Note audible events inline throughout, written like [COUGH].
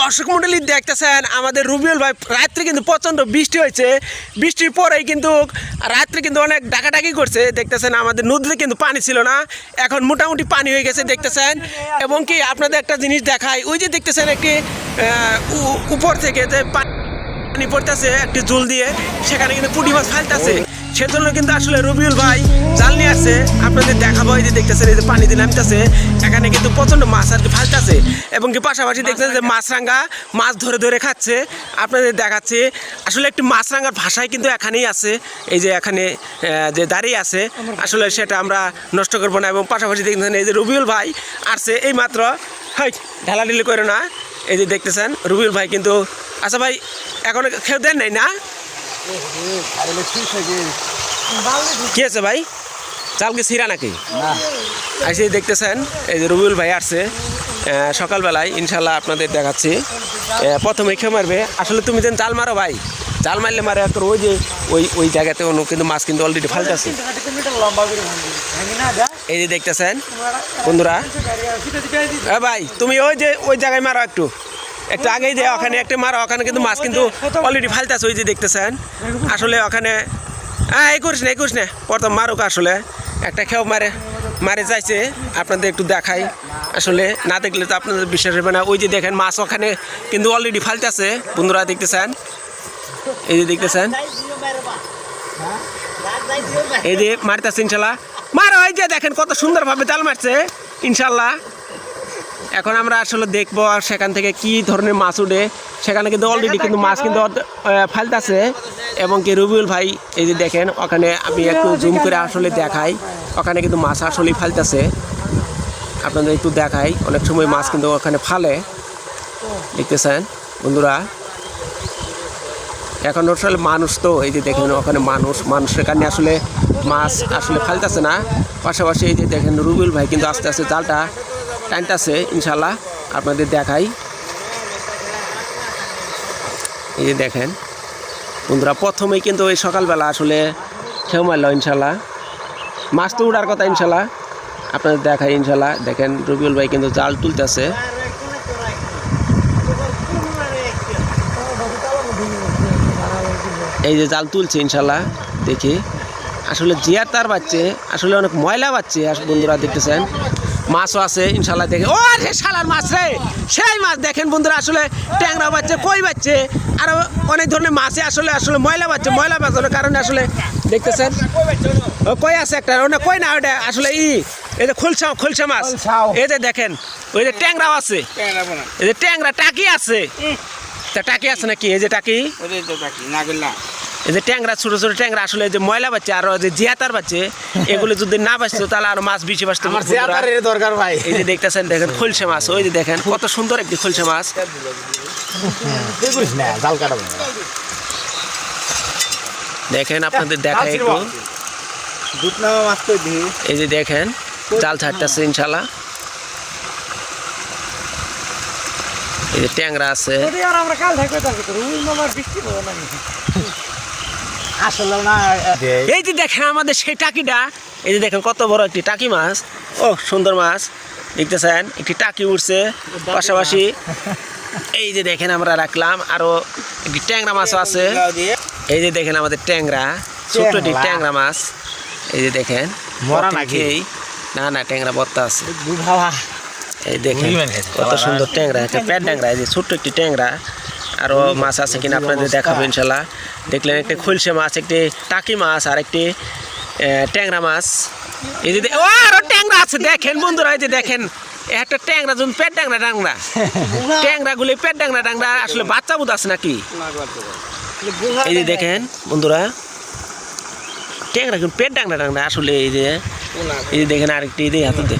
দর্শক মন্ডলী দেখতেছেন, আমাদের রুবিউল ভাই রাত্রে কিন্তু প্রচণ্ড বৃষ্টি হয়েছে। বৃষ্টির পরেই কিন্তু রাত্রে কিন্তু অনেক ডাকাডাকি করছে। দেখতেছেন, আমাদের নদীতে কিন্তু পানি ছিল না। এখন মোটামুটি পানি হয়ে গেছে, দেখতেছেন। এবং কি আপনাদের একটা জিনিস দেখায় ওই যে দেখতেছেন একটি উপর থেকে যে পানি পড়তেছে একটি জুল দিয়ে, সেখানে কিন্তু পুঁটি মাছ ফালতেছে। সেজন্য কিন্তু আসলে রবিউল ভাই জাল নিয়ে আসছে। আপনাদের দেখাবো, এই যে দেখতেছেন, এই যে পানি দিয়ে নামতেছে। এখানে কিন্তু প্রচণ্ড মাছ আর কি ফালতেছে। এবং কি পাশাপাশি দেখতেছেন যে মাছরাঙ্গা মাছ ধরে ধরে খাচ্ছে। আপনাদের দেখাচ্ছে, আসলে একটি মাছরাঙ্গার ভাষায় কিন্তু এখানেই আছে। এই যে এখানে যে দাঁড়িয়ে আছে, আসলে সেটা আমরা নষ্ট করব না। এবং পাশাপাশি দেখতেছেন, এই যে রবিউল ভাই আসছে এই মাত্র হাই, ঢালাঢিলি করে না। এই যে দেখতেছেন রুবিউল ভাই কিন্তু আচ্ছা ভাই এখন খেয়ে দেন নাই না? কি আছে ভাই? চালকে ছিঁড়া নাকি? আইসে দেখতেছেন এই যে রুবিউল ভাই আসছে সকালবেলায় ইনশাল্লাহ আপনাদের দেখাচ্ছি। প্রথমে খেয়ে মারবে। আসলে তুমি যেন জাল মারো ভাই জাল মারলে মারে একটা ওই যে ওই ওই জায়গাতে অন্য কিন্তু মাছ কিন্তু অলরেডি ফালতেছে। এই যে দেখতেছেন, বন্ধুরা। এ ভাই, তুমি ওই যে, ওই জায়গায় মারো একটু। একটু আগেই যে ওখানে একটা মারো, ওখানে কিন্তু মাছ কিন্তু অলরেডি ফালতেছে, ওই যে দেখতেছেন। আসলে ওখানে হ্যাঁ এই করিস না, এই করিস না। প্রথম মারুক আসলে। একটা খেও মারে মারে যাইছে। আপনাদের একটু দেখাই। আসলে না দেখলে তো আপনাদের বিশ্বাস হবে না। ওই যে দেখেন, মাছ ওখানে কিন্তু অলরেডি ফালতেছে। বন্ধুরা দেখতেছেন? এই যে দেখতেছেন? এই যে মারতেছে ইনশাল্লাহ। মারো এই যে দেখেন কত সুন্দরভাবে জাল মারছে। ইনশাল্লাহ। এখন আমরা আসলে দেখব আর সেখান থেকে কি ধরনের মাছ উঠে। সেখানে কিন্তু অলরেডি কিন্তু মাছ কিন্তু ফালতেছে। এবং কি রবিউল ভাই এই যে দেখেন ওখানে আমি একটু জুম করে আসলে দেখাই। ওখানে কিন্তু মাছ আসলেই ফালতেছে। আপনাদের একটু দেখাই। অনেক সময় মাছ কিন্তু ওখানে ফালে। দেখতেছেন বন্ধুরা? এখন আসলে মানুষ তো, এই যে দেখেন ওখানে মানুষ, মানুষের কারণে আসলে মাছ আসলে ফালতেছে না। পাশাপাশি এই যে দেখেন রুবেল ভাই কিন্তু আস্তে আস্তে জালটা টানতেছে ইনশাল্লাহ আপনাদের দেখাই। এই যে দেখেন, বন্ধুরা প্রথমেই কিন্তু ওই সকালবেলা আসলে খেউ মারল ইনশাল্লাহ মাছ তো উড়ার কথা ইনশাল্লাহ আপনাদের দেখাই ইনশাল্লাহ দেখেন রবিউল ভাই কিন্তু জাল তুলতেছে। এই যে জাল তুলছে ইনশাল্লাহ দেখি। আসলে জিয়ার তার বাচ্চে আসলে অনেক ময়লা বাচ্চে বন্ধুরা দেখতেছেন। মাছও আছে ইনশাল্লাহ দেখে। ও রে শালার মাছ রে! সেই মাছ দেখেন বন্ধুরা আসলে ট্যাংরা বাচ্চে কই বাচ্চে? আরও অনেক ধরনের মাছে আসলে আসলে ময়লা বাচ্চে ময়লা বাঁচানোর কারণে আসলে দেখতেছেন। ও কই আছে একটা? ওটা কই না ওটা? আসলে ই এই যে খোলসা খোলসা মাছ। এই যে দেখেন ওই যে ট্যাংরাও আছে। এই যে ট্যাংরা টাকি আছে। তা টাকি আছে নাকি? এই যে টাকি? এই যে ট্যাংরা ছোট ছোট ট্যাংরা আসলে এই যে ময়লা বাচ্চা আর যে জিয়াতার বাচ্চে এগুলো যদি না বাঁচতো তাহলে আর মাছ বেশি বাঁচতো। আমার জিয়াতারের দরকার ভাই। এই যে দেখতেছেন দেখেন খলসে মাছ ওই যে দেখেন কত সুন্দর একটি খলসে মাছ। দেখেন আপনাদের দেখায় একটু। এই যে দেখেন জাল ছাড়তেছে ইনশাল্লাহ এই যে ট্যাংরা আছে। আসলে না এই যে দেখেন আমাদের সেই টাকিটা এই যে দেখেন কত বড় একটি টাকি মাছ। ও সুন্দর মাছ দেখতেছেন? একটি টাকি উঠছে পাশাপাশি এই যে দেখেন আমরা রাখলাম আরও একটি ট্যাংরা মাছও আছে। এই যে দেখেন আমাদের ট্যাংরা ছোট্ট একটি ট্যাংরা। মাছ। এই যে দেখেন মরা নাকি? না না ট্যাংরা বত্তা আছে। এই দেখেন কত সুন্দর ট্যাংরা একটা প্যাট ট্যাংরা এই যে ছোট্ট একটি ট্যাংরা। আরও মাছ আছে কিনা আপনাদের দেখাবো ইনশাল্লাহ দেখলেন একটি খুলসে মাছ একটি টাকি মাছ আর একটি ট্যাংরা মাছ। এই যে ও আরও ট্যাংরা আছে দেখেন বন্ধুরা এই যে দেখেন একটা ট্যাংরা যখন পেট ডাংরা ট্যাংরা ট্যাংরা। [LAUGHS] গুলি পেট ডাংরা ট্যাংরা আসলে বাচ্চা বুধ আছে নাকি? এই যে দেখেন বন্ধুরা ট্যাংরা কিন্তু পেট ডাংরা ট্যাংরা আসলে এই যে এই যে দেখেন আরেকটি এই হাতে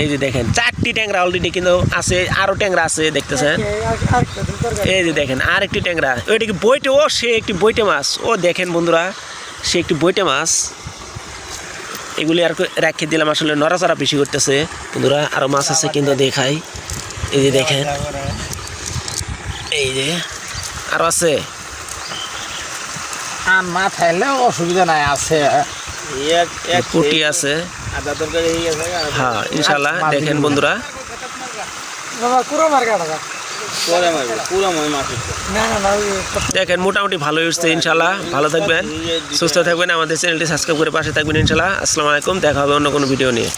এই যে দেখেন চারটি ট্যাংরা অলরেডি কিন্তু আছে আরও ট্যাংরা আছে দেখতেছেন? এই যে দেখেন আর একটি ট্যাংরা। ওইটা কি বইটে? ও সে একটি বইটে মাছ। ও দেখেন বন্ধুরা সে একটি বইটে মাছ। এগুলি আর রেখে দিলাম আসলে নড়াচড়া বেশি করতেছে। বন্ধুরা আরও মাছ আছে কিন্তু দেখাই। এই যে দেখেন এই যে আরও আছে। আর থাকলেও অসুবিধা নাই আছে। পুটি আছে। হ্যাঁ ইনশাল্লাহ দেখেন বন্ধুরা। দেখেন মোটামুটি ভালোই উঠছে ইনশাল্লাহ ভালো থাকবেন সুস্থ থাকবেন। আমাদের চ্যানেলটি সাবস্ক্রাইব করে পাশে থাকবেন ইনশাল্লাহ আসসালামু আলাইকুম দেখা হবে অন্য কোনো ভিডিও নিয়ে।